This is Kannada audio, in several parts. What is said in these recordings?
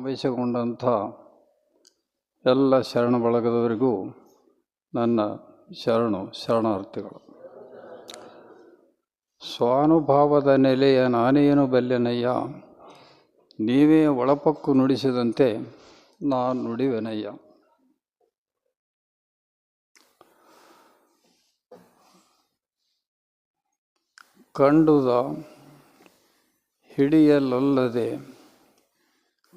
ಸಮಾವೇಶಗೊಂಡಂಥ ಎಲ್ಲ ಶರಣ ಬಳಗದವರಿಗೂ ನನ್ನ ಶರಣು ಶರಣಾರ್ಥಿಗಳು. ಸ್ವಾನುಭಾವದ ನೆಲೆಯ ನಾನೇನು ಬಲ್ಲೆನಯ್ಯ? ನೀವೇ ಒಳಪಕ್ಕು ನುಡಿಸಿದಂತೆ ನಾನು ನುಡಿವೆನಯ್ಯ. ಕಂಡುದ ಹಿಡಿಯಲಲ್ಲದೆ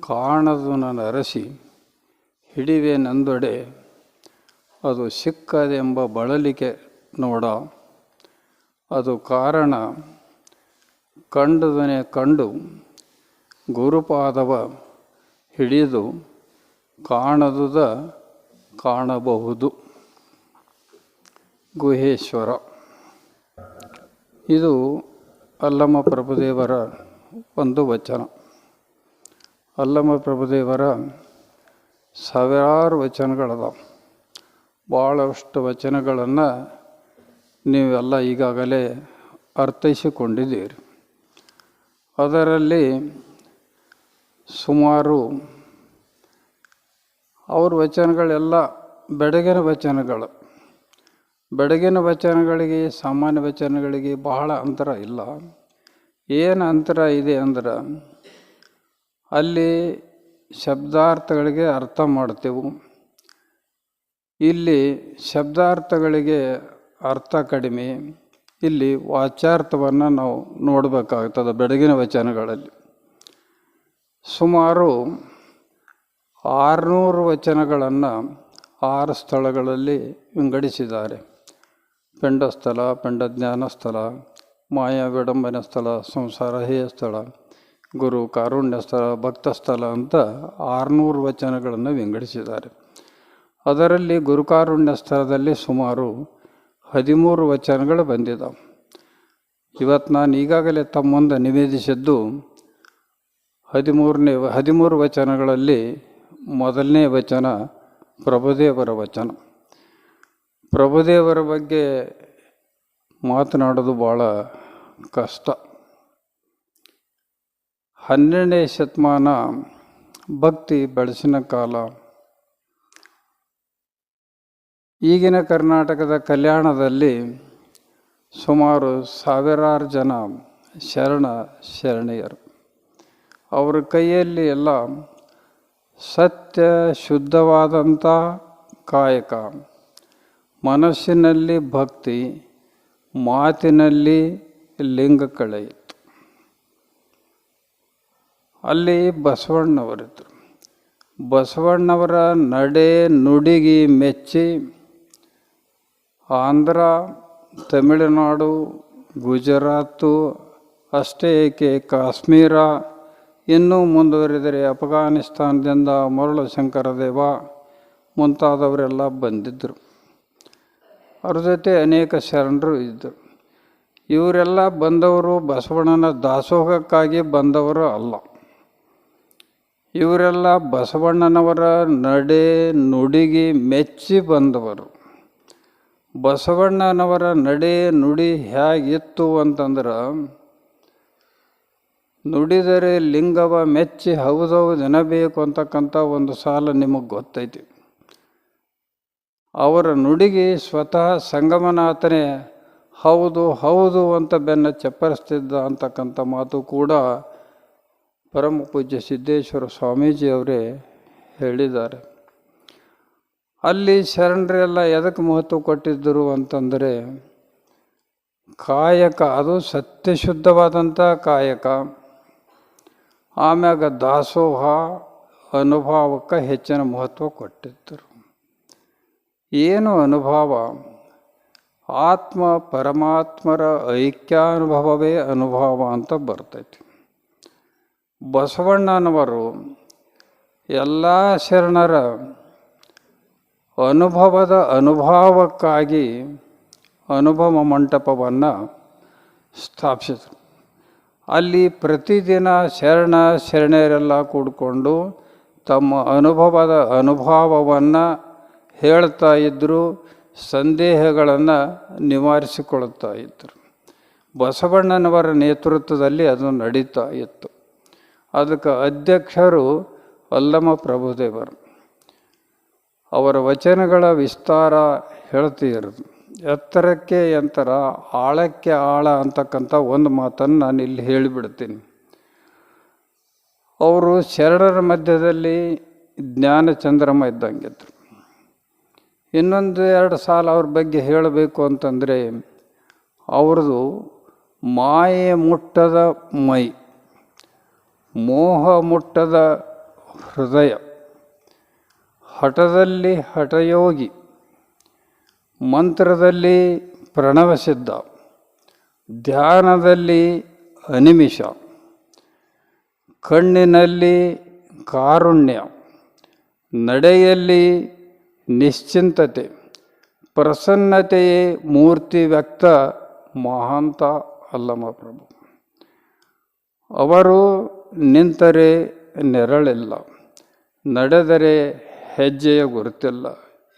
ಕಾಣದು ನನ್ನ ಅರಸಿ ಹಿಡಿವೆ ನಂದೊಡೆ, ಅದು ಸಿಕ್ಕದೆಂಬ ಬಳಲಿಕೆ ನೋಡ. ಅದು ಕಾರಣ, ಕಂಡದನೆ ಕಂಡು ಗುರುಪಾದವ ಹಿಡಿದು ಕಾಣದುದ ಕಾಣಬಹುದು. ಗುಹೇಶ್ವರ. ಇದು ಅಲ್ಲಮ ಪ್ರಭುದೇವರ ಒಂದು ವಚನ. ಅಲ್ಲಮ ಪ್ರಭುದೇವರ ಸಾವಿರಾರು ವಚನಗಳದ ಭಾಳಷ್ಟು ವಚನಗಳನ್ನು ನೀವೆಲ್ಲ ಈಗಾಗಲೇ ಅರ್ಥೈಸಿಕೊಂಡಿದ್ದೀರಿ. ಅದರಲ್ಲಿ ಸುಮಾರು ಅವ್ರ ವಚನಗಳೆಲ್ಲ ಬೆಡಗಿನ ವಚನಗಳು. ಬೆಡಗಿನ ವಚನಗಳಿಗೆ, ಸಾಮಾನ್ಯ ವಚನಗಳಿಗೆ ಬಹಳ ಅಂತರ ಇಲ್ಲ. ಏನು ಅಂತರ ಇದೆ ಅಂದ್ರೆ ಅಲ್ಲಿ ಶಬ್ದಾರ್ಥಗಳಿಗೆ ಅರ್ಥ ಮಾಡ್ತೇವೆ. ಇಲ್ಲಿ ಶಬ್ದಾರ್ಥಗಳಿಗೆ ಅರ್ಥ ಕಡಿಮೆ. ಇಲ್ಲಿ ವಾಚ್ಯಾರ್ಥವನ್ನು ನಾವು ನೋಡಬೇಕಾಗ್ತದೆ ಬೆಳಗಿನ ವಚನಗಳಲ್ಲಿ. ಸುಮಾರು ಆರುನೂರು ವಚನಗಳನ್ನು ಆರು ಸ್ಥಳಗಳಲ್ಲಿ ವಿಂಗಡಿಸಿದ್ದಾರೆ. ಪಿಂಡಸ್ಥಳ ಪಿಂಡಜ್ಞಾನ ಸ್ಥಳ ಮಾಯಾ ವಿಡಂಬನ ಸ್ಥಳ, ಸಂಸಾರ ಹೇಯ ಸ್ಥಳ ಗುರು ಕಾರುಣ್ಯ ಸ್ಥಳ, ಭಕ್ತ ಸ್ಥಳ ಅಂತ ಆರುನೂರು ವಚನಗಳನ್ನು ವಿಂಗಡಿಸಿದ್ದಾರೆ. ಅದರಲ್ಲಿ ಗುರುಕಾರುಣ್ಯ ಸ್ಥಳದಲ್ಲಿ ಸುಮಾರು ಹದಿಮೂರು ವಚನಗಳು ಬಂದಿದ್ದಾವೆ. ಇವತ್ತು ನಾನು ಈಗಾಗಲೇ ತಮ್ಮ ನಿವೇದಿಸಿದ್ದು ಹದಿಮೂರನೇ ಹದಿಮೂರು ವಚನಗಳಲ್ಲಿ ಮೊದಲನೇ ವಚನ ಪ್ರಭುದೇವರ ವಚನ. ಪ್ರಭುದೇವರ ಬಗ್ಗೆ ಮಾತನಾಡೋದು ಭಾಳ ಕಷ್ಟ. ಹನ್ನೆರಡನೇ ಶತಮಾನ ಭಕ್ತಿ ಬೆಳಸಿನ ಕಾಲ. ಈಗಿನ ಕರ್ನಾಟಕದ ಕಲ್ಯಾಣದಲ್ಲಿ ಸುಮಾರು ಸಾವಿರಾರು ಜನ ಶರಣ ಶರಣೆಯರು. ಅವರ ಕೈಯಲ್ಲಿ ಎಲ್ಲ ಸತ್ಯ ಶುದ್ಧವಾದಂಥ ಕಾಯಕ. ಮನಸ್ಸಿನಲ್ಲಿ ಭಕ್ತಿ, ಮಾತಿನಲ್ಲಿ ಲಿಂಗ ಕಳೆಯಿತು ಅಲ್ಲಿ ಬಸವಣ್ಣವರಿದ್ದರು. ಬಸವಣ್ಣವರ ನಡೆ ನುಡಿಗೆ ಮೆಚ್ಚಿ ಆಂಧ್ರ, ತಮಿಳುನಾಡು, ಗುಜರಾತು, ಅಷ್ಟೇ ಏಕೆ ಕಾಶ್ಮೀರ, ಇನ್ನೂ ಮುಂದುವರಿದರೆ ಅಫ್ಘಾನಿಸ್ತಾನದಿಂದ ಮರಳು ಶಂಕರದೇವ ಮುಂತಾದವರೆಲ್ಲ ಬಂದಿದ್ದರು. ಅವ್ರ ಜೊತೆ ಅನೇಕ ಶರಣರು ಇದ್ದರು. ಇವರೆಲ್ಲ ಬಂದವರು ಬಸವಣ್ಣನ ದಾಸೋಹಕ್ಕಾಗಿ ಬಂದವರು ಅಲ್ಲ. ಇವರೆಲ್ಲ ಬಸವಣ್ಣನವರ ನಡೆ ನುಡಿಗೆ ಮೆಚ್ಚಿ ಬಂದವರು. ಬಸವಣ್ಣನವರ ನಡೆ ನುಡಿ ಹೇಗಿತ್ತು ಅಂತಂದ್ರೆ, ನುಡಿದರೆ ಲಿಂಗವ ಮೆಚ್ಚಿ ಹೌದೌದು ಎನ್ನಬೇಕು ಅಂತಕ್ಕಂಥ ಒಂದು ಸಾಲ ನಿಮಗೆ ಗೊತ್ತೈತಿ. ಅವರ ನುಡಿಗೆ ಸ್ವತಃ ಸಂಗಮನಾಥನೇ ಹೌದು ಹೌದು ಅಂತ ಬೆನ್ನ ಚಪ್ಪರಿಸ್ತಿದ್ದ ಅಂತಕ್ಕಂಥ ಮಾತು ಕೂಡ ಪರಮ ಪೂಜ್ಯ ಸಿದ್ದೇಶ್ವರ ಸ್ವಾಮೀಜಿಯವರೇ ಹೇಳಿದ್ದಾರೆ. ಅಲ್ಲಿ ಶರಣರೆಲ್ಲ ಎದಕ್ಕೆ ಮಹತ್ವ ಕೊಟ್ಟಿದ್ದರು ಅಂತಂದರೆ, ಕಾಯಕ ಅದು ಸತ್ಯಶುದ್ಧವಾದಂಥ ಕಾಯಕ. ಆಮ್ಯಾಗ ದಾಸೋಹ ಅನುಭವಕ್ಕೆ ಹೆಚ್ಚಿನ ಮಹತ್ವ ಕೊಟ್ಟಿದ್ದರು. ಏನು ಅನುಭವ? ಆತ್ಮ ಪರಮಾತ್ಮರ ಐಕ್ಯಾನುಭವವೇ ಅನುಭವ ಅಂತ ಬರ್ತೈತಿ. ಬಸವಣ್ಣನವರು ಎಲ್ಲ ಶರಣರ ಅನುಭವದ ಅನುಭವಕ್ಕಾಗಿ ಅನುಭವ ಮಂಟಪವನ್ನು ಸ್ಥಾಪಿಸಿದರು. ಅಲ್ಲಿ ಪ್ರತಿದಿನ ಶರಣ ಶರಣೆಯರೆಲ್ಲ ಕೂಡಿಕೊಂಡು ತಮ್ಮ ಅನುಭವದ ಅನುಭವವನ್ನು ಹೇಳ್ತಾ ಇದ್ದರು ಸಂದೇಹಗಳನ್ನು ನಿವಾರಿಸಿಕೊಳ್ತಾ ಇದ್ದರು ಬಸವಣ್ಣನವರ ನೇತೃತ್ವದಲ್ಲಿ ಅದು ನಡೀತಾ ಇತ್ತು. ಅದಕ್ಕೆ ಅಧ್ಯಕ್ಷರು ಅಲ್ಲಮ ಪ್ರಭುದೇವರು. ಅವರ ವಚನಗಳ ವಿಸ್ತಾರ ಹೇಳ್ತಿರೋದು ಎತ್ತರಕ್ಕೆ ಎಂತರ, ಆಳಕ್ಕೆ ಆಳ ಅಂತಕ್ಕಂಥ ಒಂದು ಮಾತನ್ನು ನಾನು ಇಲ್ಲಿ ಹೇಳಿಬಿಡ್ತೀನಿ. ಅವರು ಶರಣರ ಮಧ್ಯದಲ್ಲಿ ಜ್ಞಾನ ಚಂದ್ರಮ ಇದ್ದಂಗಿದ್ರು. ಇನ್ನೊಂದು ಎರಡು ಸಾಲ ಅವ್ರ ಬಗ್ಗೆ ಹೇಳಬೇಕು ಅಂತಂದರೆ, ಅವ್ರದ್ದು ಮಾಯೆ ಮುಟ್ಟದ ಮೈ. ಮೋಹ ಮುಟ್ಟದ ಹೃದಯ. ಹಠದಲ್ಲಿ ಹಠಯೋಗಿ. ಮಂತ್ರದಲ್ಲಿ ಪ್ರಣವಸಿದ್ಧ. ಧ್ಯಾನದಲ್ಲಿ ಅನಿಮಿಷ. ಕಣ್ಣಿನಲ್ಲಿ ಕಾರುಣ್ಯ. ನಡೆಯಲ್ಲಿ ನಿಶ್ಚಿಂತತೆ. ಪ್ರಸನ್ನತೆಯೇ ಮೂರ್ತಿ ವ್ಯಕ್ತ ಮಹಾಂತ ಅಲ್ಲಮ ಪ್ರಭು ಅವರು ನಿಂತರೆ ನೆರಳಿಲ್ಲ, ನಡೆದರೆ ಹೆಜ್ಜೆಯ ಗುರುತಿಲ್ಲ.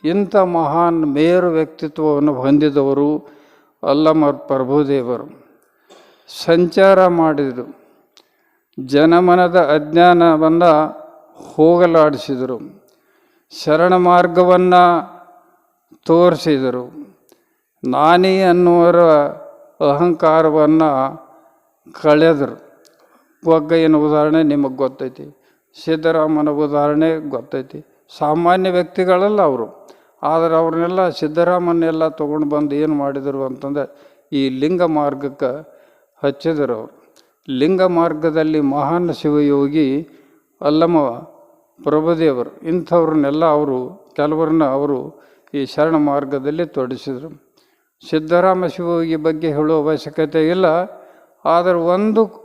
ಇಂಥ ಮಹಾನ್ ಮೇರು ವ್ಯಕ್ತಿತ್ವವನ್ನು ಹೊಂದಿದವರು ಅಲ್ಲಮ ಪ್ರಭುದೇವರು. ಸಂಚಾರ ಮಾಡಿದರು. ಜನಮನದ ಅಜ್ಞಾನವನ್ನು ಹೋಗಲಾಡಿಸಿದರು. ಶರಣ ಮಾರ್ಗವನ್ನು ತೋರಿಸಿದರು. ನಾನಿ ಅನ್ನುವರ ಅಹಂಕಾರವನ್ನು ಕಳೆದರು. ಒಗ್ಗಯ್ಯನ ಉದಾಹರಣೆ ನಿಮಗೆ ಗೊತ್ತೈತಿ. ಸಿದ್ದರಾಮನ ಉದಾಹರಣೆ ಗೊತ್ತೈತಿ. ಸಾಮಾನ್ಯ ವ್ಯಕ್ತಿಗಳಲ್ಲ ಅವರು. ಆದರೆ ಅವ್ರನ್ನೆಲ್ಲ ಸಿದ್ದರಾಮನ್ನೆಲ್ಲ ತೊಗೊಂಡು ಬಂದು ಏನು ಮಾಡಿದರು ಅಂತಂದ್ರೆ ಈ ಲಿಂಗ ಮಾರ್ಗಕ್ಕೆ ಹಚ್ಚಿದರು ಅವರು. ಲಿಂಗ ಮಾರ್ಗದಲ್ಲಿ ಮಹಾನ್ ಶಿವಯೋಗಿ ಅಲ್ಲಮ ಪ್ರಭುದೇವರು, ಇಂಥವ್ರನ್ನೆಲ್ಲ ಅವರು, ಕೆಲವರನ್ನ ಅವರು ಈ ಶರಣ ಮಾರ್ಗದಲ್ಲಿ ತೊಡಗಿಸಿದರು ಸಿದ್ದರಾಮ ಶಿವಯೋಗಿ ಬಗ್ಗೆ ಹೇಳುವ ಅವಶ್ಯಕತೆ ಇಲ್ಲ. ಆದರೆ ಒಂದು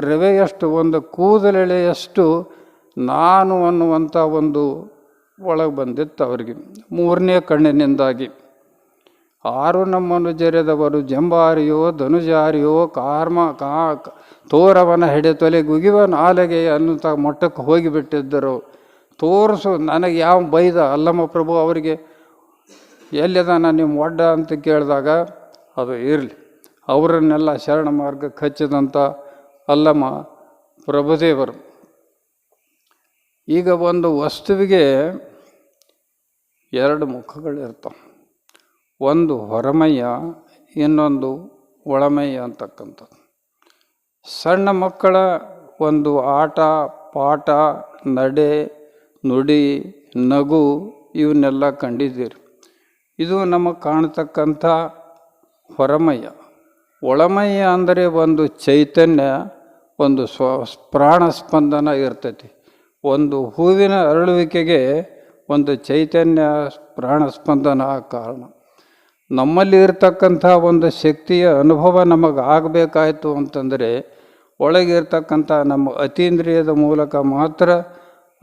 ರವೆಯಷ್ಟು ಒಂದು ಕೂದಲೆಳೆಯಷ್ಟು ನಾನು ಅನ್ನುವಂಥ ಒಂದು ಒಳಗೆ ಬಂದಿತ್ತು ಅವರಿಗೆ. ಮೂರನೇ ಕಣ್ಣಿನಿಂದಾಗಿ. ಆರು ನಮ್ಮನುಜರೆದವರು ಜಂಬಾರಿಯೋ, ಧನುಜಾರಿಯೋ, ಕಾರ್ಮ, ಕಾ, ತೋರವನ ಹೆಡೆ ತೊಲೆಗುಗಿವ ನಾಲಗೆ ಅನ್ನುವಂಥ ಮಟ್ಟಕ್ಕೆ ಹೋಗಿಬಿಟ್ಟಿದ್ದರು. ತೋರಿಸು, ನನಗೆ ಯಾವ ಬೈದ ಅಲ್ಲಮ್ಮ ಪ್ರಭು, ಅವರಿಗೆ ಎಲ್ಲಿದಾನ ನಿಮ್ಮ ಒಡ್ಡ ಅಂತ ಕೇಳಿದಾಗ, ಅದು ಇರಲಿ. ಅವರನ್ನೆಲ್ಲ ಶರಣ ಮಾರ್ಗಕ್ಕೆ ಹಚ್ಚಿದಂಥ ಅಲ್ಲಮ್ಮ, ಪ್ರಭುದೇವರು. ಈಗ ಒಂದು ವಸ್ತುವಿಗೆ ಎರಡು ಮುಖಗಳಿರ್ತವೆ. ಒಂದು ಹೊರಮಯ್ಯ, ಇನ್ನೊಂದು ಒಳಮಯ್ಯ ಅಂತಕ್ಕಂಥದ್ದು. ಸಣ್ಣ ಮಕ್ಕಳ ಒಂದು ಆಟ, ಪಾಠ, ನಡೆ, ನುಡಿ, ನಗು ಇವನ್ನೆಲ್ಲ ಕಂಡಿದ್ದೀರಿ. ಇದು ನಮಗೆ ಕಾಣತಕ್ಕಂಥ ಹೊರಮಯ್ಯ. ಒಳಮಯ್ಯ ಅಂದರೆ ಒಂದು ಚೈತನ್ಯ ಒಂದು ಸ್ವ ಪ್ರಾಣ ಸ್ಪಂದನ ಇರ್ತೈತಿ. ಒಂದು ಹೂವಿನ ಅರಳುವಿಕೆಗೆ ಒಂದು ಚೈತನ್ಯ ಪ್ರಾಣ ಸ್ಪಂದನ ಕಾರಣ. ನಮ್ಮಲ್ಲಿ ಇರ್ತಕ್ಕಂಥ ಒಂದು ಶಕ್ತಿಯ ಅನುಭವ ನಮಗೆ ಆಗಬೇಕಾಯಿತು ಅಂತಂದರೆ ಒಳಗಿರ್ತಕ್ಕಂಥ ನಮ್ಮ ಅತೀಂದ್ರಿಯದ ಮೂಲಕ ಮಾತ್ರ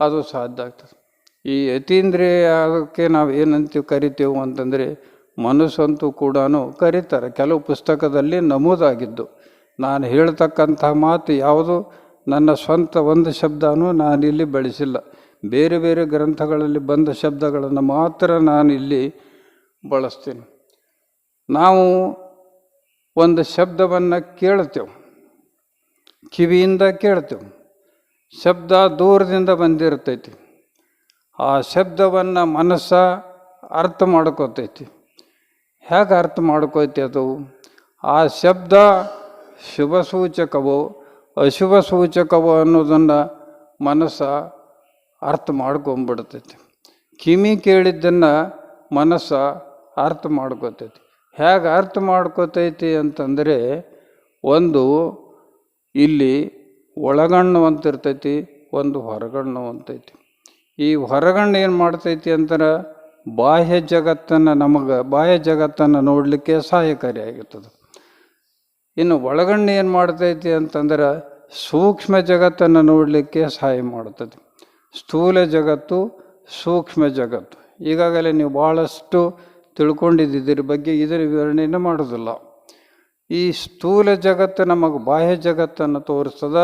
ಅದು ಸಾಧ್ಯ ಆಗ್ತದೆ. ಈ ಅತೀಂದ್ರಿಯ ಅದಕ್ಕೆ ನಾವು ಏನಂತೀವಿ ಕರಿತೀವಿ ಅಂತಂದರೆ, ಮನಸ್ಸಂತೂ ಕೂಡ ಕರೀತಾರೆ. ಕೆಲವು ಪುಸ್ತಕದಲ್ಲಿ ನಮೂದಾಗಿದ್ದು. ನಾನು ಹೇಳ್ತಕ್ಕಂಥ ಮಾತು ಯಾವುದು? ನನ್ನ ಸ್ವಂತ ಒಂದು ಶಬ್ದನೂ ನಾನಿಲ್ಲಿ ಬಳಸಿಲ್ಲ. ಬೇರೆ ಬೇರೆ ಗ್ರಂಥಗಳಲ್ಲಿ ಬಂದ ಶಬ್ದಗಳನ್ನು ಮಾತ್ರ ನಾನು ಇಲ್ಲಿ ಬಳಸ್ತೀನಿ. ನಾವು ಒಂದು ಶಬ್ದವನ್ನು ಕೇಳ್ತೇವೆ. ಕಿವಿಯಿಂದ ಕೇಳ್ತೇವೆ. ಶಬ್ದ ದೂರದಿಂದ ಬಂದಿರ್ತೈತಿ. ಆ ಶಬ್ದವನ್ನು ಮನಸ್ಸ ಅರ್ಥ ಮಾಡ್ಕೋತೈತಿ. ಹೇಗೆ ಅರ್ಥ ಮಾಡ್ಕೋತಿ ಅದು? ಆ ಶಬ್ದ ಶುಭ ಸೂಚಕವೋ ಅಶುಭ ಸೂಚಕವೋ ಅನ್ನೋದನ್ನು ಮನಸ್ಸ ಅರ್ಥ ಮಾಡ್ಕೊಂಬಿಡ್ತೈತಿ. ಕಿಮಿ ಕೇಳಿದ್ದನ್ನು ಮನಸ್ಸ ಅರ್ಥ ಮಾಡ್ಕೋತೈತಿ. ಹೇಗೆ ಅರ್ಥ ಮಾಡ್ಕೋತೈತಿ ಅಂತಂದರೆ ಒಂದು ಇಲ್ಲಿ ಒಳಗಣ್ಣು ಅಂತ ಇರ್ತೈತಿ ಒಂದು ಹೊರಗಣ್ಣು ಅಂತೈತಿ ಈ ಹೊರಗಣ್ಣು ಏನು ಮಾಡ್ತೈತಿ ಅಂತಾರೆ ಬಾಹ್ಯ ಜಗತ್ತನ್ನು ನಮಗೆ, ಬಾಹ್ಯ ಜಗತ್ತನ್ನು ನೋಡಲಿಕ್ಕೆ ಸಹಾಯಕಾರಿಯಾಗಿರ್ತದೆ. ಇನ್ನು ಒಳಗಣ್ಣು ಏನು ಮಾಡ್ತೈತಿ ಅಂತಂದ್ರೆ ಸೂಕ್ಷ್ಮ ಜಗತ್ತನ್ನು ನೋಡಲಿಕ್ಕೆ ಸಹಾಯ ಮಾಡುತ್ತದೆ. ಸ್ಥೂಲ ಜಗತ್ತು, ಸೂಕ್ಷ್ಮ ಜಗತ್ತು. ಈಗಾಗಲೇ ನೀವು ಭಾಳಷ್ಟು ತಿಳ್ಕೊಂಡಿದ್ದಿದ್ರ ಬಗ್ಗೆ ಇದರ ವಿವರಣೆಯನ್ನು ಮಾಡೋದಿಲ್ಲ ಈ ಸ್ಥೂಲ ಜಗತ್ತು ನಮಗೆ ಬಾಹ್ಯ ಜಗತ್ತನ್ನು ತೋರಿಸ್ತದ.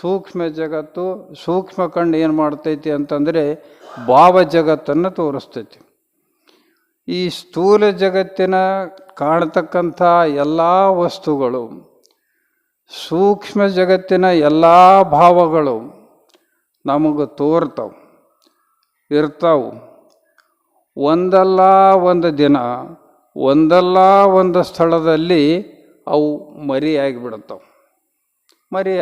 ಸೂಕ್ಷ್ಮ ಜಗತ್ತು, ಸೂಕ್ಷ್ಮ ಕಣ್ಣು ಏನು ಮಾಡ್ತೈತಿ ಅಂತಂದರೆ ಭಾವ ಜಗತ್ತನ್ನು ತೋರಿಸ್ತೈತಿ. ಈ ಸ್ಥೂಲ ಜಗತ್ತಿನ ಕಾಣತಕ್ಕಂಥ ಎಲ್ಲ ವಸ್ತುಗಳು, ಸೂಕ್ಷ್ಮ ಜಗತ್ತಿನ ಎಲ್ಲ ಭಾವಗಳು ನಮಗೆ ತೋರ್ತಾವೆ, ಇರ್ತಾವೆ. ಒಂದಲ್ಲ ಒಂದು ದಿನ, ಒಂದಲ್ಲ ಒಂದು ಸ್ಥಳದಲ್ಲಿ ಅವು ಮರಿ ಆಗಿಬಿಡ್ತಾವೆ ಮರಿ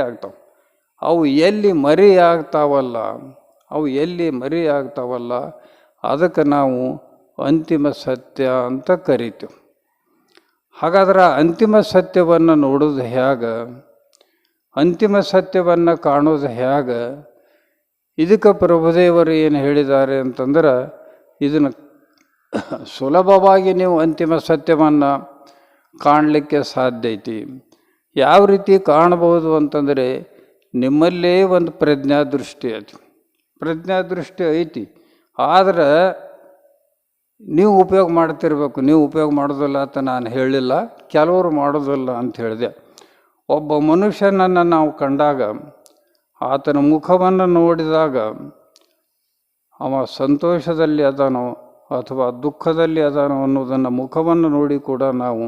ಅವು ಎಲ್ಲಿ ಮರಿ ಆಗ್ತಾವಲ್ಲ ಅವು ಎಲ್ಲಿ ಮರಿ ಆಗ್ತಾವಲ್ಲ ಅದಕ್ಕೆ ನಾವು ಅಂತಿಮ ಸತ್ಯ ಅಂತ ಕರಿತು. ಹಾಗಾದ್ರೆ ಅಂತಿಮ ಸತ್ಯವನ್ನು ನೋಡೋದು ಹೇಗೆ? ಅಂತಿಮ ಸತ್ಯವನ್ನು ಕಾಣೋದು ಹೇಗೆ? ಇದಕ್ಕೆ ಪ್ರಭುದೇವರು ಏನು ಹೇಳಿದ್ದಾರೆ ಅಂತಂದ್ರೆ, ಇದನ್ನು ಸುಲಭವಾಗಿ ನೀವು ಅಂತಿಮ ಸತ್ಯವನ್ನು ಕಾಣಲಿಕ್ಕೆ ಸಾಧ್ಯ ಐತಿ. ಯಾವ ರೀತಿ ಕಾಣಬಹುದು ಅಂತಂದರೆ, ನಿಮ್ಮಲ್ಲೇ ಒಂದು ಪ್ರಜ್ಞಾ ದೃಷ್ಟಿ ಐತಿ. ಪ್ರಜ್ಞಾ ದೃಷ್ಟಿ ಐತಿ. ಆದ್ರೆ ನೀವು ಉಪಯೋಗ ಮಾಡ್ತಿರ್ಬೇಕು ನೀವು ಉಪಯೋಗ ಮಾಡೋದಿಲ್ಲ ಅಂತ ನಾನು ಹೇಳಿಲ್ಲ, ಕೆಲವರು ಮಾಡೋದಿಲ್ಲ ಅಂತ ಹೇಳಿದೆ. ಒಬ್ಬ ಮನುಷ್ಯನನ್ನು ನಾವು ಕಂಡಾಗ, ಆತನ ಮುಖವನ್ನು ನೋಡಿದಾಗ, ಅವ ಸಂತೋಷದಲ್ಲಿ ಅದಾನೋ ಅಥವಾ ದುಃಖದಲ್ಲಿ ಅದಾನೋ ಅನ್ನೋದನ್ನು ಮುಖವನ್ನು ನೋಡಿ ಕೂಡ ನಾವು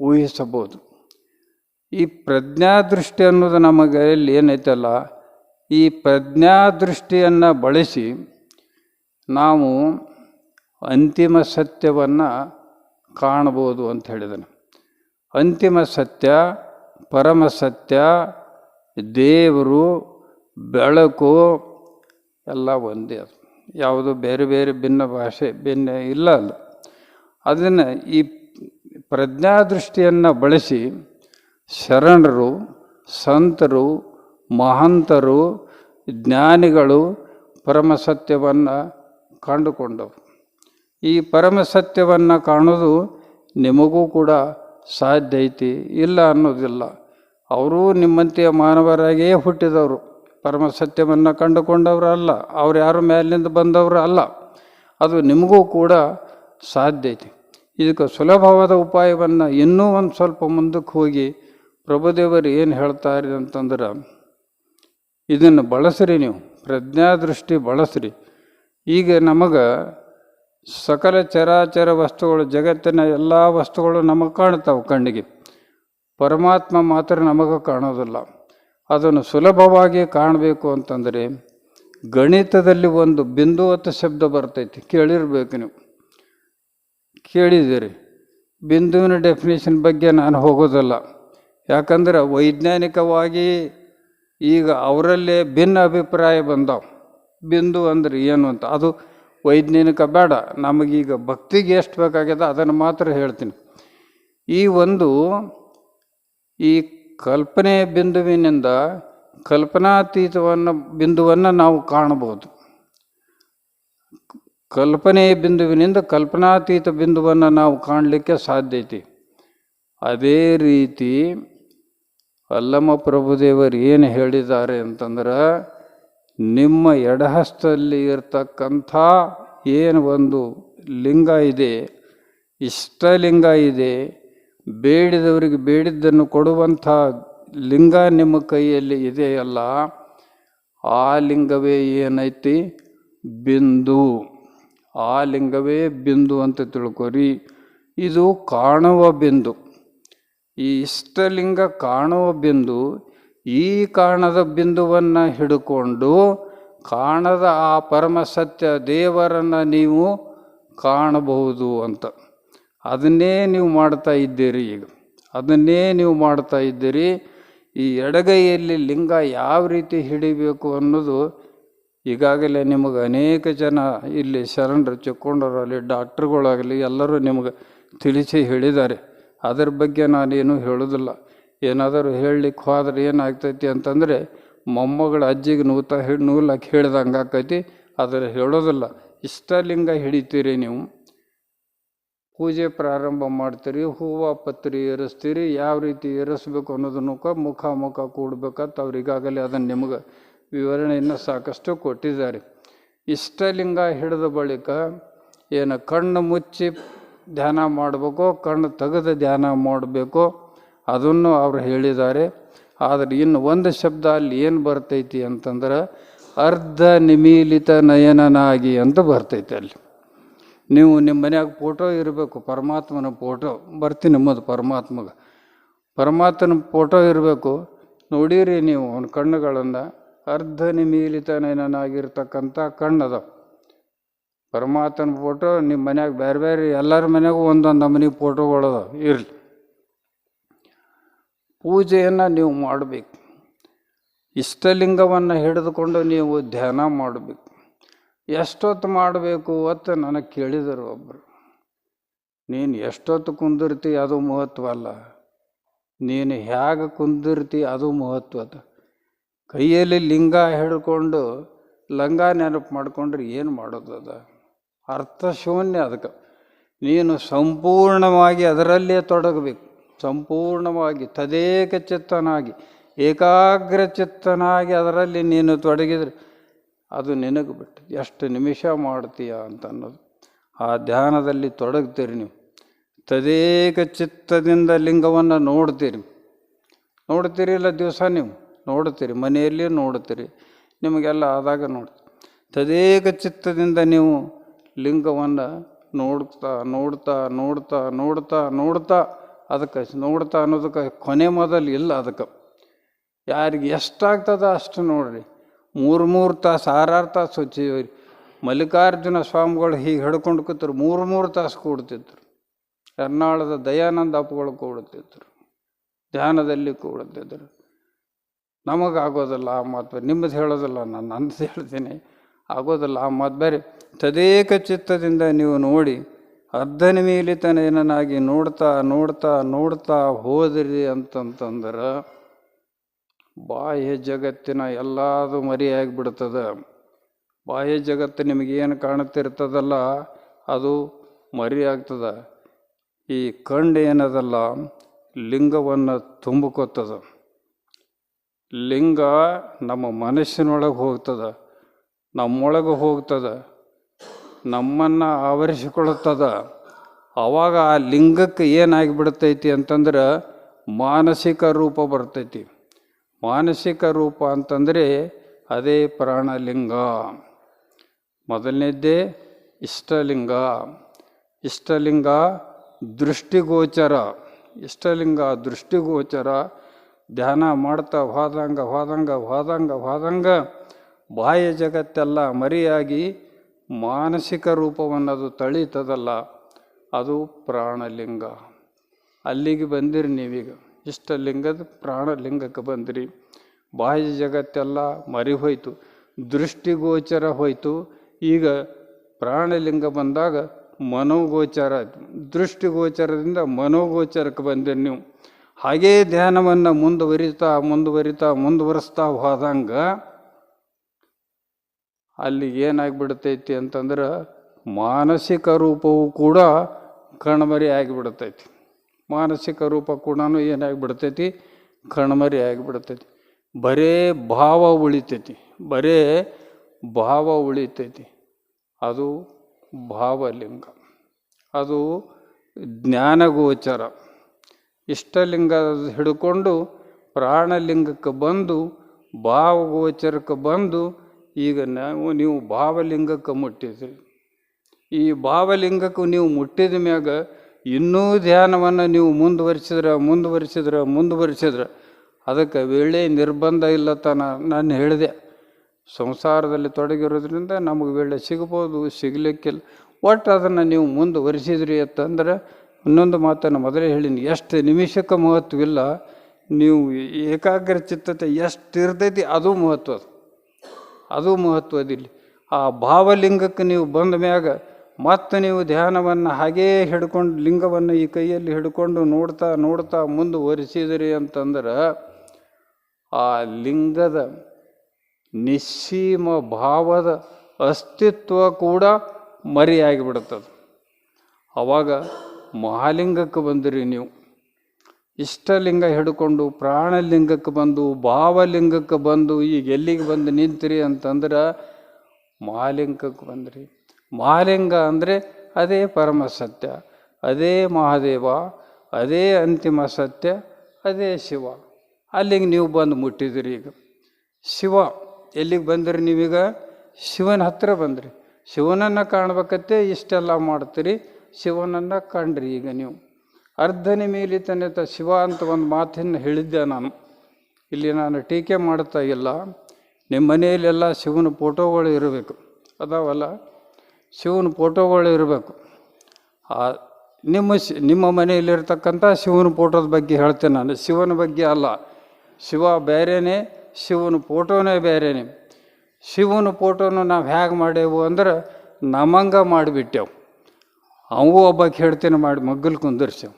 ಊಹಿಸಬಹುದು. ಈ ಪ್ರಜ್ಞಾದೃಷ್ಟಿ ಅನ್ನೋದು ನಮಗೆ ಇಲ್ಲಿ ಏನೈತಲ್ಲ, ಈ ಪ್ರಜ್ಞಾದೃಷ್ಟಿಯನ್ನು ಬಳಸಿ ನಾವು ಅಂತಿಮ ಸತ್ಯವನ್ನು ಕಾಣ್ಬೋದು ಅಂತ ಹೇಳಿದನು. ಅಂತಿಮ ಸತ್ಯ, ಪರಮ ಸತ್ಯ, ದೇವರು, ಬೆಳಕು, ಎಲ್ಲ ಒಂದೇ ಅದು. ಯಾವುದು ಬೇರೆ ಬೇರೆ ಭಿನ್ನ ಭಾಷೆ, ಭಿನ್ನ ಇಲ್ಲ ಅಲ್ಲ ಅದನ್ನು ಈ ಪ್ರಜ್ಞಾದೃಷ್ಟಿಯನ್ನು ಬಳಸಿ ಶರಣರು, ಸಂತರು, ಮಹಂತರು, ಜ್ಞಾನಿಗಳು ಪರಮ ಸತ್ಯವನ್ನು ಕಂಡುಕೊಂಡವು ಈ ಪರಮ ಸತ್ಯವನ್ನು ಕಾಣೋದು ನಿಮಗೂ ಕೂಡ ಸಾಧ್ಯ ಐತಿ, ಇಲ್ಲ ಅನ್ನೋದಿಲ್ಲ. ಅವರೂ ನಿಮ್ಮಂತೆಯ ಮಾನವರಾಗಿಯೇ ಹುಟ್ಟಿದವರು. ಪರಮ ಸತ್ಯವನ್ನು ಕಂಡುಕೊಂಡವರು ಅಲ್ಲ, ಅವ್ರು ಯಾರು ಮೇಲಿನಿಂದ ಬಂದವರು ಅಲ್ಲ. ಅದು ನಿಮಗೂ ಕೂಡ ಸಾಧ್ಯ ಐತಿ. ಇದಕ್ಕೆ ಸುಲಭವಾದ ಉಪಾಯವನ್ನು ಇನ್ನೂ ಒಂದು ಸ್ವಲ್ಪ ಮುಂದಕ್ಕೆ ಹೋಗಿ ಪ್ರಭುದೇವರು ಏನು ಹೇಳ್ತಾರೆ ಅಂತಂದ್ರೆ, ಇದನ್ನು ಬಳಸ್ರಿ ನೀವು. ಪ್ರಜ್ಞಾದೃಷ್ಟಿ ಬಳಸ್ರಿ. ಈಗ ನಮಗೆ ಸಕಲ ಚರಾಚರ ವಸ್ತುಗಳು, ಜಗತ್ತಿನ ಎಲ್ಲ ವಸ್ತುಗಳು ನಮಗೆ ಕಾಣ್ತಾವೆ ಕಣ್ಣಿಗೆ. ಪರಮಾತ್ಮ ಮಾತ್ರ ನಮಗೆ ಕಾಣೋದಿಲ್ಲ. ಅದನ್ನು ಸುಲಭವಾಗಿ ಕಾಣಬೇಕು ಅಂತಂದರೆ ಗಣಿತದಲ್ಲಿ ಒಂದು ಬಿಂದುವತ್ತ ಶಬ್ದ ಬರ್ತೈತಿ. ಕೇಳಿರ್ಬೇಕು ನೀವು. ಕೇಳಿದ್ದೀರಿ. ಬಿಂದುವಿನ ಡೆಫಿನೇಷನ್ ಬಗ್ಗೆ ನಾನು ಹೋಗೋದಿಲ್ಲ. ಯಾಕಂದ್ರೆ ವೈಜ್ಞಾನಿಕವಾಗಿ ಈಗ ಅವರಲ್ಲೇ ಭಿನ್ನ ಅಭಿಪ್ರಾಯ ಬಂದವು. ಬಿಂದು ಅಂದರೆ ಏನು ಅಂತ. ಅದು ವೈಜ್ಞಾನಿಕ ಬೇಡ. ನಮಗೀಗ ಭಕ್ತಿಗೆ ಎಷ್ಟು ಬೇಕಾಗ್ಯದ ಅದನ್ನು ಮಾತ್ರ ಹೇಳ್ತೀನಿ. ಈ ಒಂದು ಈ ಕಲ್ಪನೆ ಬಿಂದುವಿನಿಂದ ಕಲ್ಪನಾತೀತವನ್ನು ಬಿಂದುವನ್ನು ನಾವು ಕಾಣಬಹುದು. ಕಲ್ಪನೆ ಬಿಂದುವಿನಿಂದ ಕಲ್ಪನಾತೀತ ಬಿಂದುವನ್ನು ನಾವು ಕಾಣಲಿಕ್ಕೆ ಸಾಧ್ಯ ಐತಿ. ಅದೇ ರೀತಿ ಅಲ್ಲಮ್ಮ ಪ್ರಭುದೇವರು ಏನು ಹೇಳಿದ್ದಾರೆ ಅಂತಂದ್ರೆ ನಿಮ್ಮ ಎಡಹಸ್ತಲ್ಲಿ ಇರ್ತಕ್ಕಂಥ ಏನು ಒಂದು ಲಿಂಗ ಇದೆ, ಇಷ್ಟಲಿಂಗ ಇದೆ, ಬೇಡಿದವರಿಗೆ ಬೇಡಿದ್ದನ್ನು ಕೊಡುವಂಥ ಲಿಂಗ ನಿಮ್ಮ ಕೈಯಲ್ಲಿ ಇದೆಯಲ್ಲ, ಆ ಲಿಂಗವೇ ಏನೈತಿ? ಬಿಂದು. ಆ ಲಿಂಗವೇ ಬಿಂದು ಅಂತ ತಿಳ್ಕೊರಿ. ಇದು ಕಾಣುವ ಬಿಂದು. ಈ ಇಷ್ಟಲಿಂಗ ಕಾಣುವ ಬಿಂದು ಈ ಕಾಣದ ಬಿಂದುವನ್ನು ಹಿಡ್ಕೊಂಡು ಕಾಣದ ಆ ಪರಮ ಸತ್ಯ ದೇವರನ್ನು ನೀವು ಕಾಣಬಹುದು ಅಂತ. ಅದನ್ನೇ ನೀವು ಮಾಡ್ತಾ ಇದ್ದೀರಿ ಈಗ. ಅದನ್ನೇ ನೀವು ಮಾಡ್ತಾ ಇದ್ದೀರಿ. ಈ ಎಡಗೈಯಲ್ಲಿ ಲಿಂಗ ಯಾವ ರೀತಿ ಹಿಡಿಬೇಕು ಅನ್ನೋದು ಈಗಾಗಲೇ ನಿಮಗೆ ಅನೇಕ ಜನ ಇಲ್ಲಿ ಶರಣರು ಚಿಕ್ಕೊಂಡವರಾಗಲಿ ಡಾಕ್ಟ್ರುಗಳಾಗಲಿ ಎಲ್ಲರೂ ನಿಮಗೆ ತಿಳಿಸಿ ಹೇಳಿದ್ದಾರೆ. ಅದರ ಬಗ್ಗೆ ನಾನೇನು ಹೇಳೋದಿಲ್ಲ. ಏನಾದರೂ ಹೇಳಲಿಕ್ಕೆ ಹೋದ್ರೆ ಏನಾಗ್ತೈತಿ ಅಂತಂದರೆ, ಮೊಮ್ಮಗಳ ಅಜ್ಜಿಗೆ ನೂತ ಹಿಡ್ ನೂಲಕ್ಕೆ ಹೇಳ್ದಂಗೆ ಆಕೈತಿ ಆದರೆ ಹೇಳೋದಿಲ್ಲ. ಇಷ್ಟಲಿಂಗ ಹಿಡಿತೀರಿ ನೀವು. ಪೂಜೆ ಪ್ರಾರಂಭ ಮಾಡ್ತೀರಿ, ಹೂವು ಪತ್ರಿ ಏರಿಸ್ತೀರಿ, ಯಾವ ರೀತಿ ಏರಿಸ್ಬೇಕು ಅನ್ನೋದನ್ನು ಮುಖ ಮುಖ ಕೂಡ್ಬೇಕಂತ ಅವ್ರಿಗಾಗಲೇ ಅದನ್ನು ನಿಮಗೆ ವಿವರಣೆಯನ್ನು ಸಾಕಷ್ಟು ಕೊಟ್ಟಿದ್ದಾರೆ. ಇಷ್ಟಲಿಂಗ ಹಿಡಿದ ಬಳಿಕ ಏನು ಕಣ್ಣು ಮುಚ್ಚಿ ಧ್ಯಾನ ಮಾಡಬೇಕು, ಕಣ್ಣು ತೆಗೆದು ಧ್ಯಾನ ಮಾಡಬೇಕು ಅದನ್ನು ಅವರು ಹೇಳಿದ್ದಾರೆ. ಆದರೆ ಇನ್ನು ಒಂದು ಶಬ್ದ ಅಲ್ಲಿ ಏನು ಬರ್ತೈತಿ ಅಂತಂದ್ರೆ ಅರ್ಧ ನಿಮೀಲಿತ ನಯನನಾಗಿ ಅಂತ ಬರ್ತೈತಿ ಅಲ್ಲಿ. ನೀವು ನಿಮ್ಮ ಮನ್ಯಾಗ ಫೋಟೋ ಇರಬೇಕು, ಪರಮಾತ್ಮನ ಫೋಟೋ ಬರ್ತೀನಿ ನಿಮ್ಮದು ಪರಮಾತ್ಮಗೆ. ಪರಮಾತ್ಮನ ಫೋಟೋ ಇರಬೇಕು. ನೋಡಿರಿ ನೀವು ಅವನ ಕಣ್ಣುಗಳನ್ನು. ಅರ್ಧ ನಿಮೀಲಿತ ನಯನನಾಗಿರ್ತಕ್ಕಂಥ ಕಣ್ಣದ ಪರಮಾತ್ಮನ ಫೋಟೋ ನಿಮ್ಮ ಮನ್ಯಾಗ ಬೇರೆ ಬೇರೆ ಎಲ್ಲರ ಮನೆಗೂ ಒಂದೊಂದು ನಮನಿ ಫೋಟೋಗಳದ ಇರಲಿ. ಪೂಜೆಯನ್ನು ನೀವು ಮಾಡಬೇಕು. ಇಷ್ಟಲಿಂಗವನ್ನು ಹಿಡಿದುಕೊಂಡು ನೀವು ಧ್ಯಾನ ಮಾಡಬೇಕು. ಎಷ್ಟೊತ್ತು ಮಾಡಬೇಕು ಅಂತ ನನಗೆ ಕೇಳಿದರು ಒಬ್ಬರು ನೀನು ಎಷ್ಟೊತ್ತು ಕುಂದಿರ್ತಿ ಅದು ಮಹತ್ವ ಅಲ್ಲ. ನೀನು ಹೇಗೆ ಕುಂದಿರ್ತಿ ಅದು ಮಹತ್ವ ಅದ. ಕೈಯಲ್ಲಿ ಲಿಂಗ ಹಿಡ್ಕೊಂಡು ಲಂಗ ನೆನಪು ಮಾಡ್ಕೊಂಡ್ರೆ ಏನು ಮಾಡೋದು ಅದ? ಅರ್ಥ ಶೂನ್ಯ ಅದಕ್ಕೆ. ನೀನು ಸಂಪೂರ್ಣವಾಗಿ ಅದರಲ್ಲೇ ತೊಡಗಬೇಕು. ಸಂಪೂರ್ಣವಾಗಿ, ತದೇಕ ಚಿತ್ತನಾಗಿ ಏಕಾಗ್ರ ಚಿತ್ತನಾಗಿ ಅದರಲ್ಲಿ ನೀನು ತೊಡಗಿದರೆ ಅದು ನಿನಗೆ ಬಿಟ್ಟು, ಎಷ್ಟು ನಿಮಿಷ ಮಾಡ್ತೀಯ ಅಂತ ಅನ್ನೋದು. ಆ ಧ್ಯಾನದಲ್ಲಿ ತೊಡಗ್ತೀರಿ ನೀವು. ತದೇಕ ಚಿತ್ತದಿಂದ ಲಿಂಗವನ್ನು ನೋಡ್ತೀರಿ. ನೋಡ್ತೀರಿ ಇಲ್ಲ ದಿವಸ ನೀವು? ನೋಡ್ತೀರಿ, ಮನೆಯಲ್ಲಿ ನೋಡ್ತೀರಿ. ನಿಮಗೆಲ್ಲ ಆದಾಗ ನೋಡ್ತೀರಿ. ತದೇಕ ಚಿತ್ತದಿಂದ ನೀವು ಲಿಂಗವನ್ನು ನೋಡ್ತಾ ನೋಡ್ತಾ ನೋಡ್ತಾ ನೋಡ್ತಾ ನೋಡ್ತಾ ಅದಕ್ಕೆ ನೋಡ್ತಾ ಅನ್ನೋದಕ್ಕೆ ಕೊನೆ ಮೊದಲು ಇಲ್ಲ ಅದಕ್ಕೆ. ಯಾರಿಗೆ ಎಷ್ಟಾಗ್ತದ ಅಷ್ಟು ನೋಡ್ರಿ. ಮೂರು ಮೂರು ತಾಸು, ಆರಾರು ತಾಸು ಹಚ್ಚಿವ್ರಿ ಮಲ್ಲಿಕಾರ್ಜುನ ಸ್ವಾಮಿಗಳು ಹೀಗೆ ಹಿಡ್ಕೊಂಡು ಕೂತರು, ಮೂರು ಮೂರು ತಾಸು ಕೂಡ್ತಿದ್ರು. ಎರ್ನಾಳದ ದಯಾನಂದ ಅಪ್ಪಗಳು ಕೂಡುತ್ತಿದ್ದರು ಧ್ಯಾನದಲ್ಲಿ ಕೂಡುತ್ತಿದ್ದರು ನಮಗಾಗೋದಿಲ್ಲ ಆ ಮಾತು ನಿಮ್ಮದು ಹೇಳೋದಿಲ್ಲ, ನಾನು ಅಂತ ಹೇಳ್ತೀನಿ. ಆಗೋದಿಲ್ಲ ಆ ಮಾತು ಬೇರೆ, ತದೇಕ ಚಿತ್ತದಿಂದ ನೀವು ನೋಡಿ ಅರ್ಧ ತನೇನಾಗಿ ನೋಡ್ತಾ ನೋಡ್ತಾ ನೋಡ್ತಾ ಹೋದ್ರಿ ಅಂತಂತಂದ್ರೆ ಬಾಹ್ಯ ಜಗತ್ತಿನ ಎಲ್ಲದು ಮರಿಯಾಗಿ ಬಿಡ್ತದೆ ಬಾಹ್ಯ ಜಗತ್ತು ನಿಮಗೇನು ಕಾಣುತ್ತಿರ್ತದಲ್ಲ ಅದು ಮರಿ ಆಗ್ತದ ಈ ಕಂಡು ಏನದಲ್ಲ? ಲಿಂಗವನ್ನು ತುಂಬಿಕೊತದ ಲಿಂಗ ನಮ್ಮ ಮನಸ್ಸಿನೊಳಗೆ ಹೋಗ್ತದೆ. ನಮ್ಮೊಳಗೆ ಹೋಗ್ತದ. ನಮ್ಮನ್ನು ಆವರಿಸಿಕೊಳ್ಳುತ್ತದ. ಆವಾಗ ಆ ಲಿಂಗಕ್ಕೆ ಏನಾಗಿಬಿಡ್ತೈತಿ ಅಂತಂದ್ರೆ ಮಾನಸಿಕ ರೂಪ ಬರ್ತೈತಿ. ಮಾನಸಿಕ ರೂಪ ಅಂತಂದರೆ ಅದೇ ಪ್ರಾಣಲಿಂಗ. ಮೊದಲನೇದ್ದೇ ಇಷ್ಟಲಿಂಗ. ಇಷ್ಟಲಿಂಗ ದೃಷ್ಟಿಗೋಚರ. ಇಷ್ಟಲಿಂಗ ದೃಷ್ಟಿಗೋಚರ. ಧ್ಯಾನ ಮಾಡ್ತಾ ಹೋದಂಗ ಹೋದಂಗ ಹೋದಂಗ ಹೋದಂಗ ಬಾಹ್ಯ ಜಗತ್ತೆಲ್ಲ ಮರಿಯಾಗಿ ಮಾನಸಿಕ ರೂಪವನ್ನು ಅದು ತಳೀತದಲ್ಲ, ಅದು ಪ್ರಾಣಲಿಂಗ. ಅಲ್ಲಿಗೆ ಬಂದಿರಿ ನೀವೀಗ. ಇಷ್ಟಲಿಂಗದ ಪ್ರಾಣಲಿಂಗಕ್ಕೆ ಬಂದಿರಿ. ಬಾಹ್ಯ ಜಗತ್ತೆಲ್ಲ ಮರಿ ಹೋಯಿತು ದೃಷ್ಟಿಗೋಚರ ಹೋಯಿತು. ಈಗ ಪ್ರಾಣಲಿಂಗ ಬಂದಾಗ ಮನೋಗೋಚರ ದೃಷ್ಟಿಗೋಚರದಿಂದ ಮನೋಗೋಚರಕ್ಕೆ ಬಂದಿರಿ ನೀವು. ಹಾಗೇ ಧ್ಯಾನವನ್ನು ಮುಂದುವರಿತಾ ಮುಂದುವರಿತಾ ಮುಂದುವರಿಸ್ತಾ ಹೋದಂಗ ಅಲ್ಲಿ ಏನಾಗ್ಬಿಡ್ತೈತಿ ಅಂತಂದ್ರೆ ಮಾನಸಿಕ ರೂಪವು ಕೂಡ ಕಣ್ಮರಿ ಆಗಿಬಿಡ್ತೈತಿ. ಮಾನಸಿಕ ರೂಪ ಕೂಡ ಏನಾಗಿಬಿಡ್ತೈತಿ? ಕಣ್ಮರಿ ಆಗಿಬಿಡ್ತೈತಿ. ಬರೇ ಭಾವ ಉಳಿತೈತಿ. ಬರೇ ಭಾವ ಉಳಿತೈತಿ. ಅದು ಭಾವಲಿಂಗ. ಅದು ಜ್ಞಾನಗೋಚರ. ಇಷ್ಟಲಿಂಗ ಹಿಡ್ಕೊಂಡು ಪ್ರಾಣಲಿಂಗಕ್ಕೆ ಬಂದು ಭಾವಗೋಚರಕ್ಕೆ ಬಂದು ಈಗ ನಾವು, ನೀವು ಭಾವಲಿಂಗಕ್ಕೆ ಮುಟ್ಟಿದ್ರಿ. ಈ ಭಾವಲಿಂಗಕ್ಕೆ ನೀವು ಮುಟ್ಟಿದ ಮ್ಯಾಗ ಇನ್ನೂ ಧ್ಯಾನವನ್ನು ನೀವು ಮುಂದುವರಿಸಿದ್ರೆ ಮುಂದುವರಿಸಿದ್ರೆ ಮುಂದುವರಿಸಿದ್ರೆ, ಅದಕ್ಕೆ ವೇಳೆ ನಿರ್ಬಂಧ ಇಲ್ಲ ತಾನ ನಾನು ಹೇಳಿದೆ. ಸಂಸಾರದಲ್ಲಿ ತೊಡಗಿರೋದ್ರಿಂದ ನಮಗೆ ವೇಳೆ ಸಿಗ್ಬೋದು, ಸಿಗಲಿಕ್ಕಿಲ್ಲ. ಒಟ್ಟು ಅದನ್ನು ನೀವು ಮುಂದುವರಿಸಿದ್ರಿ ಅಂತಂದ್ರೆ, ಇನ್ನೊಂದು ಮಾತನ್ನು ಮೊದಲೇ ಹೇಳಿನಿ. ಎಷ್ಟು ನಿಮಿಷಕ್ಕೆ ಮಹತ್ವವಿಲ್ಲ ನೀವು ಏಕಾಗ್ರ ಚಿತ್ತತೆ ಎಷ್ಟು ಇರ್ತೈತಿ ಅದು ಮಹತ್ವ ಅದು ಮಹತ್ವದಿಲ್ಲ. ಆ ಭಾವಲಿಂಗಕ್ಕೆ ನೀವು ಬಂದ ಮ್ಯಾಗ ಮತ್ತೆ ನೀವು ಧ್ಯಾನವನ್ನು ಹಾಗೇ ಹಿಡ್ಕೊಂಡು, ಲಿಂಗವನ್ನು ಈ ಕೈಯಲ್ಲಿ ಹಿಡ್ಕೊಂಡು ನೋಡ್ತಾ ನೋಡ್ತಾ ಮುಂದುವರಿಸಿದಿರಿ ಅಂತಂದ್ರೆ ಆ ಲಿಂಗದ ನಿಸ್ಸೀಮ ಭಾವದ ಅಸ್ತಿತ್ವ ಕೂಡ ಮರೆಯಾಗಿಬಿಡುತ್ತದೆ. ಅವಾಗ ಮಹಾಲಿಂಗಕ್ಕೆ ಬಂದಿರಿ ನೀವು. ಇಷ್ಟಲಿಂಗ ಹಿಡ್ಕೊಂಡು ಪ್ರಾಣಲಿಂಗಕ್ಕೆ ಬಂದು, ಭಾವಲಿಂಗಕ್ಕೆ ಬಂದು, ಈಗ ಎಲ್ಲಿಗೆ ಬಂದು ನಿಂತಿರಿ ಅಂತಂದ್ರೆ ಮಹಾಲಿಂಗಕ್ಕೆ ಬಂದ್ರಿ. ಮಹಾಲಿಂಗ ಅಂದರೆ ಅದೇ ಪರಮ ಸತ್ಯ, ಅದೇ ಮಹಾದೇವ, ಅದೇ ಅಂತಿಮ ಸತ್ಯ, ಅದೇ ಶಿವ. ಅಲ್ಲಿಗೆ ನೀವು ಬಂದು ಮುಟ್ಟಿದಿರಿ ಈಗ. ಶಿವ, ಎಲ್ಲಿಗೆ ಬಂದ್ರಿ ನೀವೀಗ? ಶಿವನ ಹತ್ತಿರ ಬಂದ್ರಿ. ಶಿವನನ್ನು ಕಾಣ್ಬೇಕತ್ತೆ, ಇಷ್ಟೆಲ್ಲ ಮಾಡ್ತೀರಿ. ಶಿವನನ್ನು ಕಂಡ್ರಿ ಈಗ ನೀವು. ಅರ್ಧ ನಿಮೀಲಿತನೆ ಶಿವ ಅಂತ ಒಂದು ಮಾತನ್ನು ಹೇಳಿದ್ದೆ ನಾನು. ಇಲ್ಲಿ ನಾನು ಟೀಕೆ ಮಾಡ್ತಾ ಇಲ್ಲ. ನಿಮ್ಮ ಮನೆಯಲ್ಲೆಲ್ಲ ಶಿವನ ಫೋಟೋಗಳು ಇರಬೇಕು. ಅದಾವಲ್ಲ? ಶಿವನ ಫೋಟೋಗಳು ಇರಬೇಕು. ಆ, ನಿಮ್ಮ ಶಿ, ನಿಮ್ಮ ಮನೆಯಲ್ಲಿರ್ತಕ್ಕಂಥ ಶಿವನ ಫೋಟೋದ ಬಗ್ಗೆ ಹೇಳ್ತೇನೆ ನಾನು. ಶಿವನ ಬಗ್ಗೆ ಅಲ್ಲ. ಶಿವ ಬೇರೆಯೇ ಶಿವನ ಫೋಟೋನೇ ಬೇರೆಯೇ ಶಿವನ ಫೋಟೋನ ನಾವು ಹೇಗೆ ಮಾಡೇವು ಅಂದ್ರೆ ನಮಂಗ ಮಾಡಿಬಿಟ್ಟೆವು. ಅವು ಒಬ್ಬ ಹೇಳ್ತೇನೆ ಮಾಡಿ ಮಗ್ಗಲು ಕುಂದಿರ್ಸೆವು.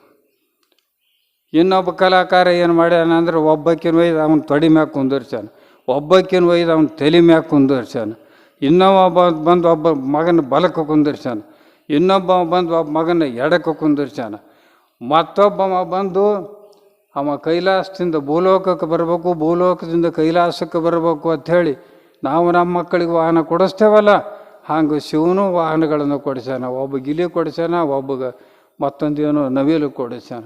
ಇನ್ನೊಬ್ಬ ಕಲಾಕಾರ ಏನು ಮಾಡ್ಯಾನ ಅಂದ್ರೆ ಒಬ್ಬಕ್ಕಿನ ಒಯ್ದು ಅವನ ತೊಡಿ ಮ್ಯಾಗ ಕುಂದಿರ್ಸ್ಯಾನ. ಒಬ್ಬಕ್ಕಿನ ಒಯ್ದು ಅವನ ತಲೆ ಮ್ಯಾಗ ಕುಂದಿರ್ಸ್ಯಾನ. ಇನ್ನೊಬ್ಬ ಬಂದು ಒಬ್ಬ ಮಗನ ಬಲಕ್ಕೆ ಕುಂದಿರ್ಸ್ಯಾನ. ಇನ್ನೊಬ್ಬ ಬಂದು ಒಬ್ಬ ಮಗನ ಎಡಕ್ಕೆ ಕುಂದಿರ್ಸ್ಯಾನ. ಮತ್ತೊಬ್ಬ ಬಂದು ಅವ ಕೈಲಾಸದಿಂದ ಭೂಲೋಕಕ್ಕೆ ಬರಬೇಕು, ಭೂಲೋಕದಿಂದ ಕೈಲಾಸಕ್ಕೆ ಬರಬೇಕು ಅಂಥೇಳಿ ನಾವು ನಮ್ಮ ಮಕ್ಕಳಿಗೆ ವಾಹನ ಕೊಡಿಸ್ತೇವಲ್ಲ, ಹಾಗೆ ಶಿವನು ವಾಹನಗಳನ್ನು ಕೊಡಿಸ್ಯಾನ. ಒಬ್ಬ ಗಿಲಿ ಕೊಡಿಸ್ಯಾನ, ಒಬ್ಬಗ ಮತ್ತೊಂದೇನು ನವಿಲು ಕೊಡಿಸ್ಯಾನ.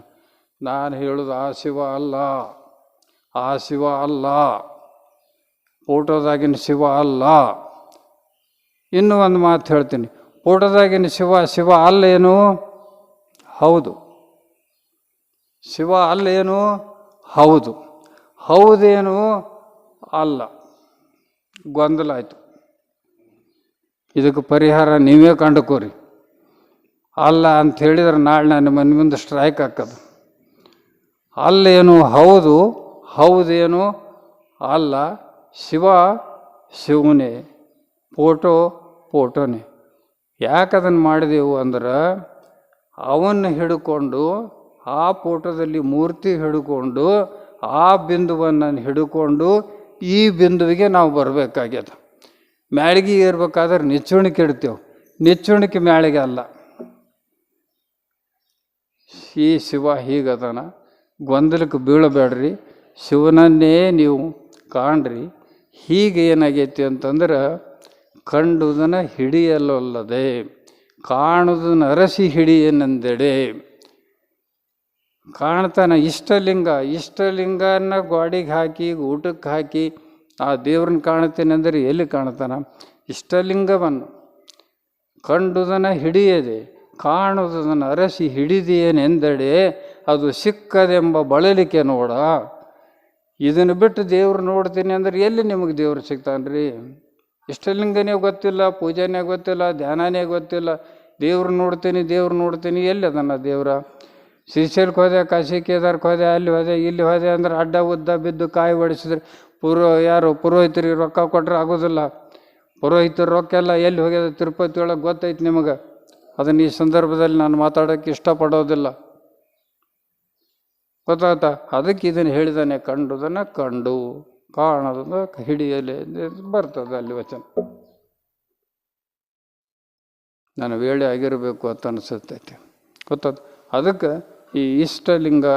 ನಾನು ಹೇಳೋದು ಆ ಶಿವ ಅಲ್ಲ. ಆ ಶಿವ ಅಲ್ಲ. ಫೋಟೋದಾಗಿನ ಶಿವ ಅಲ್ಲ. ಇನ್ನೂ ಒಂದು ಮಾತು ಹೇಳ್ತೀನಿ. ಫೋಟೋದಾಗಿನ ಶಿವ ಶಿವ ಅಲ್ಲೇನು ಹೌದು. ಶಿವ ಅಲ್ಲೇನು ಹೌದು. ಹೌದೇನು? ಅಲ್ಲ. ಗೊಂದಲ ಆಯಿತು. ಇದಕ್ಕೆ ಪರಿಹಾರ ನೀವೇ ಕಂಡುಕೋರಿ. ಅಲ್ಲ ಅಂತ ಹೇಳಿದ್ರೆ ನಾಳೆ ನನ್ನ ಮನೆ ಮುಂದೆ ಸ್ಟ್ರೈಕ್ ಹಾಕದು. ಅಲ್ಲೇನು ಹೌದು, ಹೌದೇನು ಅಲ್ಲ, ಶಿವ ಶಿವನೇ ಫೋಟೋ ಫೋಟೋನೇ ಯಾಕೆ ಅದನ್ನು ಮಾಡಿದೆವು ಅಂದ್ರೆ, ಅವನ್ನು ಹಿಡ್ಕೊಂಡು ಆ ಫೋಟೋದಲ್ಲಿ ಮೂರ್ತಿ ಹಿಡ್ಕೊಂಡು ಆ ಬಿಂದುವನ್ನು ಹಿಡ್ಕೊಂಡು ಈ ಬಿಂದುವಿಗೆ ನಾವು ಬರಬೇಕಾಗ್ಯದ. ಮ್ಯಾಳಿಗೆ ಏರ್ಬೇಕಾದ್ರೆ ನಿಚ್ಚುಣಿಕೆ ಇಡ್ತೇವೆ. ನಿಚ್ಚುಣಿಕೆ ಮ್ಯಾಳಿಗೆ ಅಲ್ಲ. ಈ ಶಿವ ಹೀಗದನ ಗೊಂದಲಕ್ಕೆ ಬೀಳಬೇಡ್ರಿ. ಶಿವನನ್ನೇ ನೀವು ಕಾಣ್ರಿ. ಹೀಗೆ ಏನಾಗೈತಿ ಅಂತಂದ್ರೆ, ಕಂಡುದನ ಹಿಡಿಯಲೊಲ್ಲದೆ, ಕಾಣುದನ ಅರಸಿ ಹಿಡಿಯನೆಂದೆಡೆ. ಕಾಣ್ತಾನ ಇಷ್ಟಲಿಂಗ, ಇಷ್ಟಲಿಂಗನ ಗೋಡಿಗೆ ಹಾಕಿ, ಊಟಕ್ಕೆ ಹಾಕಿ, ಆ ದೇವ್ರನ್ನ ಕಾಣ್ತೇನೆ ಎಲ್ಲಿ ಕಾಣ್ತಾನ? ಇಷ್ಟಲಿಂಗವನ್ನು ಕಂಡುದನ ಹಿಡಿಯದೆ ಕಾಣುವುದನ್ನು ಅರಸಿ ಹಿಡಿದೇನೆಂದೆಡೆ ಅದು ಸಿಕ್ಕದೆಂಬ ಬಳಲಿಕೆ ನೋಡ ಇದನ್ನು ಬಿಟ್ಟು ದೇವ್ರು ನೋಡ್ತೀನಿ ಅಂದ್ರೆ ಎಲ್ಲಿ ನಿಮಗೆ ದೇವ್ರು ಸಿಗ್ತಾನ್ರಿ? ಇಷ್ಟಲಿಂಗನೇ ಗೊತ್ತಿಲ್ಲ, ಪೂಜೆನೇ ಗೊತ್ತಿಲ್ಲ, ಧ್ಯಾನನೇ ಗೊತ್ತಿಲ್ಲ. ದೇವ್ರು ನೋಡ್ತೀನಿ ದೇವ್ರು ನೋಡ್ತೀನಿ, ಎಲ್ಲಿ ಅದನ್ನ ದೇವ್ರ? ಶ್ರೀಶೈಲಕ್ಕೆ ಹೋದೆ, ಕಾಶಿ ಕೇದಾರ್ಕ್ಕೆ ಹೋದೆ, ಅಲ್ಲಿ ಹೋದೆ, ಇಲ್ಲಿ ಹೋದೆ ಅಂದ್ರೆ ಅಡ್ಡ, ಉದ್ದ, ಬಿದ್ದು, ಕಾಯಿ ಹೊಡಿಸಿದ್ರೆ ಪುರೋ, ಯಾರು ಪುರೋಹಿತರಿಗೆ ರೊಕ್ಕ ಕೊಟ್ರೆ ಆಗೋದಿಲ್ಲ. ಪುರೋಹಿತರು ರೊಕ್ಕ ಎಲ್ಲ ಎಲ್ಲಿ ಹೋಗ್ಯದ ತಿರುಪತಿ ಒಳಗೆ ಗೊತ್ತೈತೆ ನಿಮಗೆ. ಅದನ್ನು ಈ ಸಂದರ್ಭದಲ್ಲಿ ನಾನು ಮಾತಾಡೋಕ್ಕೆ ಇಷ್ಟಪಡೋದಿಲ್ಲ. ಗೊತ್ತಾಗ್ತಾ ಅದಕ್ಕೆ ಇದನ್ನು ಹೇಳಿದಾನೆ ಕಂಡುದನ್ನು ಕಂಡು ಕಾಣದ ಹಿಡಿಯಲೆ ಬರ್ತದೆ ಅಲ್ಲಿ ವಚನ. ನನ್ನ ವೇಳೆ ಆಗಿರಬೇಕು ಅಂತ ಅನಿಸುತ್ತೈತೆ ಗೊತ್ತಾದ ಅದಕ್ಕೆ ಈ ಇಷ್ಟಲಿಂಗ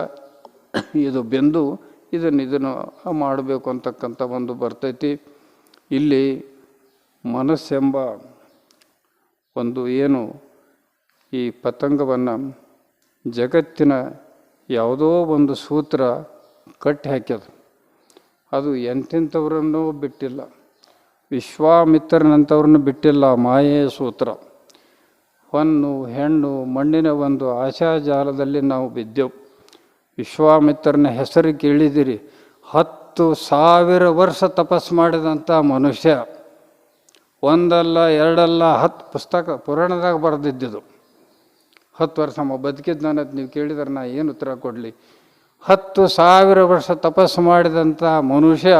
ಇದು ಬೆಂದು ಇದನ್ನು ಇದನ್ನು ಮಾಡಬೇಕು ಅಂತಕ್ಕಂಥ ಒಂದು ಬರ್ತೈತಿ. ಇಲ್ಲಿ ಮನಸ್ಸೆಂಬ ಒಂದು ಏನು ಈ ಪತಂಗವನ್ನು ಜಗತ್ತಿನ ಯಾವುದೋ ಒಂದು ಸೂತ್ರ ಕಟ್ಟಿ ಹಾಕ್ಯದ. ಅದು ಎಂತೆಂಥವ್ರನ್ನೂ ಬಿಟ್ಟಿಲ್ಲ. ವಿಶ್ವಾಮಿತ್ರನಂಥವ್ರನ್ನೂ ಬಿಟ್ಟಿಲ್ಲ ಮಾಯೆ ಸೂತ್ರ. ಹೊನ್ನು, ಹೆಣ್ಣು, ಮಣ್ಣಿನ ಒಂದು ಆಶಾಜಾಲದಲ್ಲಿ ನಾವು ಬಿದ್ದೆವು. ವಿಶ್ವಾಮಿತ್ರನ ಹೆಸರು ಕೇಳಿದಿರಿ. ಹತ್ತು ಸಾವಿರ ವರ್ಷ ತಪಸ್ಸು ಮಾಡಿದಂಥ ಮನುಷ್ಯ. ಒಂದಲ್ಲ, ಎರಡಲ್ಲ, ಹತ್ತು ಪುಸ್ತಕ ಪುರಾಣದಾಗ ಬರೆದಿದ್ದಿದ್ದು. ಹತ್ತು ವರ್ಷ ಅವ ಬದುಕಿದ್ದಾನೆ ಅದು ನೀವು ಕೇಳಿದ್ರೆ ನಾ ಏನು ಉತ್ತರ ಕೊಡಲಿ? ಹತ್ತು ಸಾವಿರ ವರ್ಷ ತಪಸ್ಸು ಮಾಡಿದಂಥ ಮನುಷ್ಯ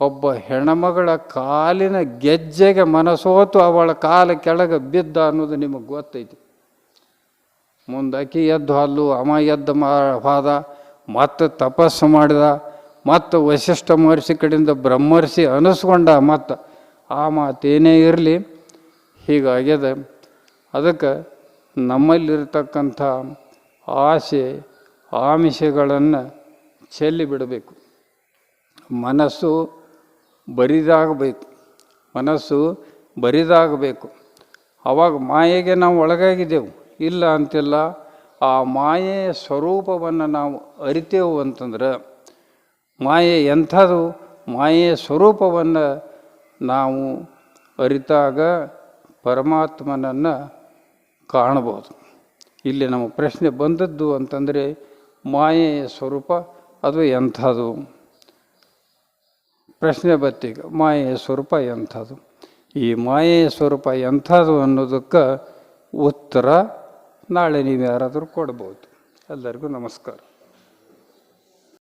ಒಬ್ಬ ಹೆಣ್ಮಗಳ ಕಾಲಿನ ಗೆಜ್ಜೆಗೆ ಮನಸೋತು ಅವಳ ಕಾಲ ಕೆಳಗೆ ಬಿದ್ದ ಅನ್ನೋದು ನಿಮಗೆ ಗೊತ್ತೈತಿ. ಮುಂದಕ್ಕಿ ಎದ್ದು ಹಲ್ಲು ಅಮ್ಮ ಎದ್ದು ಮಾ ಮತ್ತು ತಪಸ್ಸು ಮಾಡಿದ, ಮತ್ತು ವಶಿಷ್ಠ ಮಹರ್ಷಿ ಕಡೆಯಿಂದ ಬ್ರಹ್ಮರ್ಷಿ ಅನಿಸ್ಕೊಂಡ ಮತ್ತು ಆ ಮಾತೇನೇ ಇರಲಿ. ಹೀಗಾಗ್ಯದ ಅದಕ್ಕೆ ನಮ್ಮಲ್ಲಿರ್ತಕ್ಕಂಥ ಆಸೆ, ಆಮಿಷಗಳನ್ನು ಚೆಲ್ಲಿ ಬಿಡಬೇಕು ಮನಸ್ಸು ಬರಿದಾಗಬೇಕು. ಮನಸ್ಸು ಬರಿದಾಗಬೇಕು. ಅವಾಗ ಮಾಯೆಗೆ ನಾವು ಒಳಗಾಗಿದ್ದೆವು. ಇಲ್ಲ ಅಂತಿಲ್ಲ ಆ ಮಾಯೆಯ ಸ್ವರೂಪವನ್ನು ನಾವು ಅರಿತೇವು ಅಂತಂದ್ರೆ ಮಾಯೆ ಎಂಥದು? ಮಾಯೆಯ ಸ್ವರೂಪವನ್ನು ನಾವು ಅರಿತಾಗ ಪರಮಾತ್ಮನನ್ನು ಕಾಣಬಹುದು. ಇಲ್ಲಿ ನಮ್ಮ ಪ್ರಶ್ನೆ ಬಂದದ್ದು ಅಂತಂದರೆ ಮಾಯೆಯ ಸ್ವರೂಪ ಅದು ಎಂಥದ್ದು ಪ್ರಶ್ನೆ ಬತ್ತೀಗ, ಮಾಯೆಯ ಸ್ವರೂಪ ಎಂಥದ್ದು ಈ ಮಾಯೆಯ ಸ್ವರೂಪ ಎಂಥದ್ದು ಅನ್ನೋದಕ್ಕೆ ಉತ್ತರ ನಾಳೆ ನೀವು ಯಾರಾದರೂ ಕೊಡ್ಬೋದು. ಎಲ್ಲರಿಗೂ ನಮಸ್ಕಾರ.